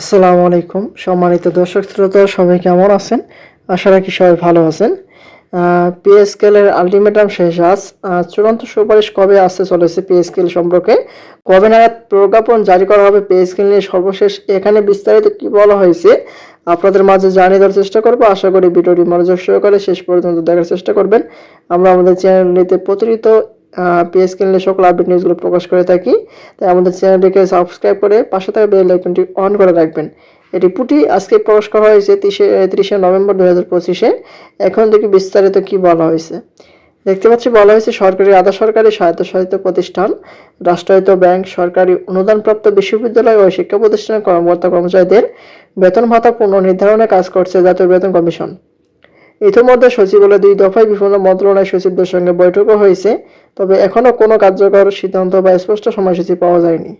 আসসালামু আলাইকুম। সম্মানিত দর্শক শ্রোতা, সবাই কেমন আছেন? আশা রাখি সবাই ভালো আছেন। পিএসকেলের আলটিমেটাম শেষ আজ। চূড়ান্ত সুপারিশ কবে আসতে চলেছে পিএসকেল সম্পর্কে? কবে নাগাদ প্রজ্ঞাপন জারি করা হবে পিএসকেল নিয়ে সর্বশেষ? এখানে বিস্তারিত কি বলা হয়েছে আপনাদের মাঝে জানিয়ে দেওয়ার চেষ্টা করব। আশা করি ভিডিওটি মনোযোগ সহকারে শেষ পর্যন্ত দেখার চেষ্টা করবেন। আমরা আমাদের চ্যানেলটিতে প্রতিনিয়ত পিএসকেল নিয়ে সকল আপডেট নিউজগুলো প্রকাশ করে থাকি। তাই আমাদের চ্যানেলটিকে সাবস্ক্রাইব করে পাশে থাকা বেল আইকনটি অন করে রাখবেন। এটি পুটি আজকে প্রকাশ করা হয়েছে তিরিশে তিরিশে নভেম্বর দু হাজার পঁচিশে। এখন দেখি বিস্তারিত কি বলা হয়েছে। দেখতে পাচ্ছি, বলা হয়েছে সরকারি, আধা সরকারি স্বায়ত্তশাসিত প্রতিষ্ঠান, রাষ্ট্রায়ত্ত ব্যাংক, সরকারি অনুদানপ্রাপ্ত বিশ্ববিদ্যালয় ও শিক্ষা প্রতিষ্ঠানের কর্মকর্তা কর্মচারীদের বেতন ভাতা পুনর্নির্ধারণে কাজ করছে জাতীয় বেতন কমিশন। ইতিমধ্যে সচিবালয় দুই দফায় বিভিন্ন মন্ত্রণালয় সচিবদের সঙ্গে বৈঠকও হয়েছে। তবে এখনও কোনো কার্যকর সিদ্ধান্ত বা স্পষ্ট সময়সূচি পাওয়া যায়নি।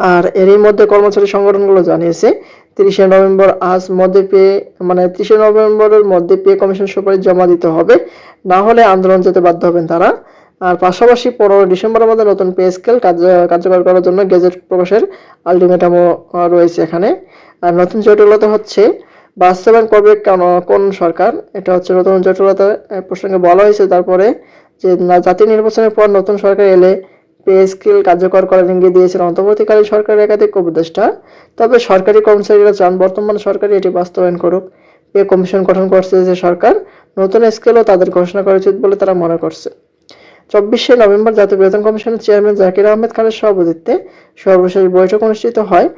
আর এরই মধ্যে কর্মচারী সংগঠনগুলো জানিয়েছে, তিরিশে নভেম্বর আজ মধ্যে পেয়ে মানে তিরিশে নভেম্বরের মধ্যে পে কমিশন সুপারিশ জমা দিতে হবে। না হলে আন্দোলন যেতে বাধ্য হবেন তারা। আর পাশাপাশি পনেরো ডিসেম্বরের মধ্যে নতুন পে স্কেল কার্যকর করার জন্য গেজেট প্রকাশের আলটিমেটামও রয়েছে এখানে। আর নতুন জটিলতা হচ্ছে বাস্তবায়ন করবে কেন, কোন সরকার? এটা হচ্ছে নতুন জটিলতা প্রসঙ্গে বলা হয়েছে তারপরে যে জাতীয় নির্বাচনের পর নতুন সরকার এলে পে স্কেল কার্যকর করার ইঙ্গিত দিয়েছেন অন্তর্বর্তীকালীন সরকারের একাধিক উপদেষ্টা। তবে সরকারি কর্মচারীরা চান বর্তমান সরকারই এটি বাস্তবায়ন করুক। পে কমিশন গঠন করছে যে, সরকার নতুন স্কেলও তাদের ঘোষণা করা উচিত বলে তারা মনে করছে। চব্বিশে নভেম্বর জাতীয় বেতন কমিশনের চেয়ারম্যান জাকির আহমেদ খানের সভাপতিত্বে সর্বশেষ বৈঠক অনুষ্ঠিত হয়।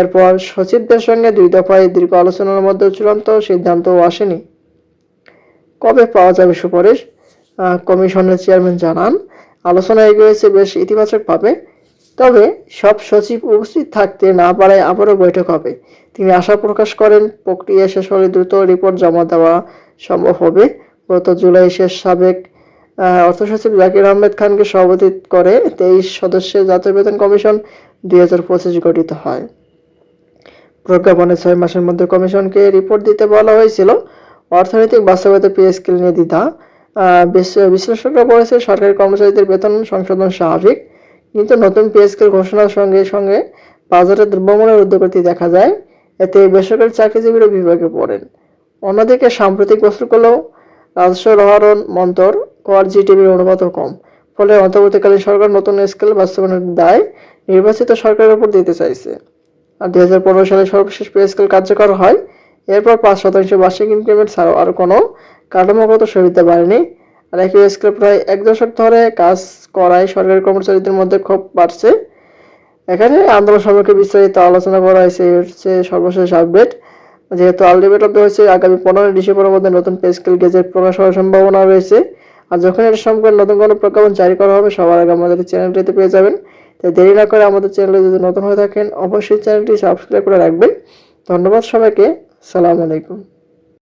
এরপর সচিবদের সঙ্গে দুই দফায় দীর্ঘ আলোচনার মধ্যে চূড়ান্ত সিদ্ধান্তও আসেনি। কবে পাওয়া যাবে সুপারিশ? কমিশনের চেয়ারম্যান জানান আলোচনা এগিয়েছে বেশ ইতিবাচকভাবে। তবে সব সচিব উপস্থিত থাকতে না পারায় আবারও বৈঠক হবে। তিনি আশা প্রকাশ করেন, প্রক্রিয়া শেষ হলে দ্রুত রিপোর্ট জমা দেওয়া সম্ভব হবে। গত জুলাই শেষ সাবেক অর্থ সচিব জাকির আহমেদ খানকে সভাপতি করে তেইশ সদস্যের জাতীয় বেতন কমিশন দুই হাজার পঁচিশ গঠিত হয়। প্রজ্ঞাপনে ছয় মাসের মধ্যে কমিশনকে রিপোর্ট দিতে বলা হয়েছিল। অর্থনৈতিক বাস্তবতা পে স্কেল নিয়ে দ্বিধা। বিশ্লেষকরা বলেছে, সরকারি কর্মচারীদের বেতন সংশোধন স্বাভাবিক, কিন্তু নতুন পে স্কেল ঘোষণার সঙ্গে সঙ্গে বাজারে দ্রব্যমূল্যের ঊর্ধ্বগতি দেখা যায়। এতে বেসরকারি চাকরিজীবীরা বিভাগে পড়েন। অন্যদিকে সাম্প্রতিক বছরগুলোও রাজস্ব রহরণ মন্তর কর জিটিভির অনুপাতও কম, ফলে অন্তর্বর্তীকালীন সরকার নতুন স্কেল বাস্তবায়নের দায় নির্বাচিত সরকারের উপর দিতে চাইছে। দুই হাজার পনেরো সালে সর্বশেষ পে স্কেল কার্যকর হয়। এরপর পাঁচ শতাংশ বার্ষিক ইনক্রিমেন্ট ছাড়াও আর কোনো কাঠামোগত সুবিধা বাড়েনি। আর একই স্কেল প্রায় এক দশক ধরে কাজ করায় সরকারি কর্মচারীদের মধ্যে ক্ষোভ বাড়ছে। এখানে আন্দোলন সম্পর্কে বিস্তারিত আলোচনা করা হয়েছে হচ্ছে সর্বশেষ আপডেট যেহেতু আলটিমেটাম দেওয়া হয়েছে, আগামী পনেরোই ডিসেম্বরের মধ্যে নতুন পে স্কেল গেজেট প্রকাশ হওয়ার সম্ভাবনা রয়েছে। আর যখন এটা সম্পর্কে নতুন কোনো প্রজ্ঞাপন জারি করা হবে, সবার আগে আমাদের চ্যানেলটিতে পেয়ে যাবেন। তাই দেরি না করে আমাদের চ্যানেলে যদি নতুন হয়ে থাকেন, অবশ্যই চ্যানেলটি সাবস্ক্রাইব করে রাখবেন। ধন্যবাদ সবাইকে। সালাম আলাইকুম।